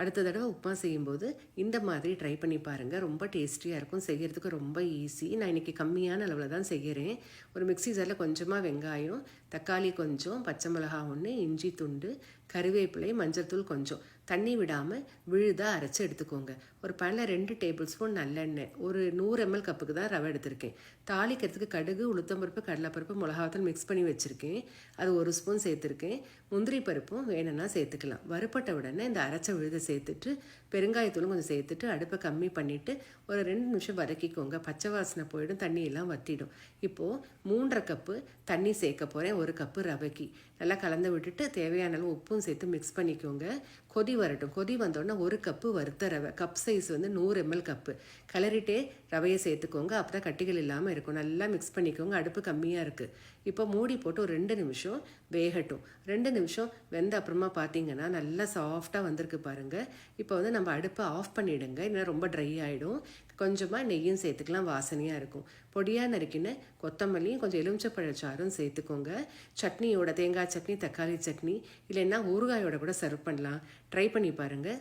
அடுத்த தடவை உப்புமா செய்யும்போது இந்த மாதிரி ட்ரை பண்ணி பாருங்கள் ரொம்ப டேஸ்டியாக இருக்கும். செய்கிறதுக்கு ரொம்ப ஈஸி நான் இன்றைக்கி கம்மியான அளவில் தான் செய்கிறேன் ஒரு மிக்ஸி ஜாரில் கொஞ்சமாக வெங்காயம் தக்காளி கொஞ்சம் பச்சை மிளகா ஒன்று இஞ்சி துண்டு கருவேப்பிலை மஞ்சள் தூள் கொஞ்சம். தண்ணி விடாமல் விழுதாக அரைச்சி எடுத்துக்கோங்க. ஒரு பேனில் ரெண்டு டேபிள் ஸ்பூன் நல்லெண்ணெய் ஒரு நூறு எம்எல் கப்புக்கு தான் ரவை எடுத்திருக்கேன். தாளிக்கிறதுக்கு கடுகு உளுத்தம்பருப்பு கடலைப்பருப்பு மிளகாத்தூள் மிக்ஸ் பண்ணி வச்சுருக்கேன். அது ஒரு ஸ்பூன் சேர்த்துருக்கேன். முந்திரி பருப்பும் வேணும்னா சேர்த்துக்கலாம். வறுப்பட்ட உடனே இந்த அரைச்ச விழுதை சேர்த்துட்டு பெருங்காயத்தூளும் கொஞ்சம் சேர்த்துட்டு அடுப்பை கம்மி பண்ணிவிட்டு ஒரு ரெண்டு நிமிஷம் வதக்கிக்கோங்க. பச்சை வாசனை போயிடும் தண்ணியெல்லாம் வற்றிடும் இப்போது மூன்றரை கப்பு தண்ணி சேர்க்க போகிறேன் ஒரு கப்பு ரவைக்கு. நல்லா கலந்து விட்டுட்டு தேவையான அளவு உப்பும் சேர்த்து மிக்ஸ் பண்ணிக்கோங்க. கொதி வரட்டும். கொதி வந்தோடனே ஒரு கப்பு வறுத்த ரவை. கப் சைஸ் வந்து நூறு எம்எல் கப்பு. கிளறிட்டே ரவையை சேர்த்துக்கோங்க. அப்போ தான் கட்டிகள் இல்லாமல் இருக்கும். நல்லா மிக்ஸ் பண்ணிக்கோங்க. அடுப்பு கம்மியாக இருக்குது இப்போ மூடி போட்டு ஒரு ரெண்டு நிமிஷம் வேகட்டும். ரெண்டு நிமிஷம் வெந்த அப்புறமா பார்த்தீங்கன்னா நல்லா சாஃப்டாக வந்திருக்கு பாருங்கள் இப்போ வந்து நம்ம அடுப்பை ஆஃப் பண்ணிவிடுங்க இல்லை ரொம்ப ட்ரை ஆகிடும் கொஞ்சமாக நெய்யும் சேர்த்துக்கலாம். வாசனையாக இருக்கும். பொடியாக நறுக்கின கொத்தமல்லியும் கொஞ்சம் எலுமிச்சப்பழச்சாரும் சேர்த்துக்கோங்க. சட்னியோட தேங்காய் சட்னி தக்காளி சட்னி இல்லைன்னா ஊறுகாயோட கூட சர்வ் பண்ணலாம். ட்ரை பண்ணி பாருங்கள்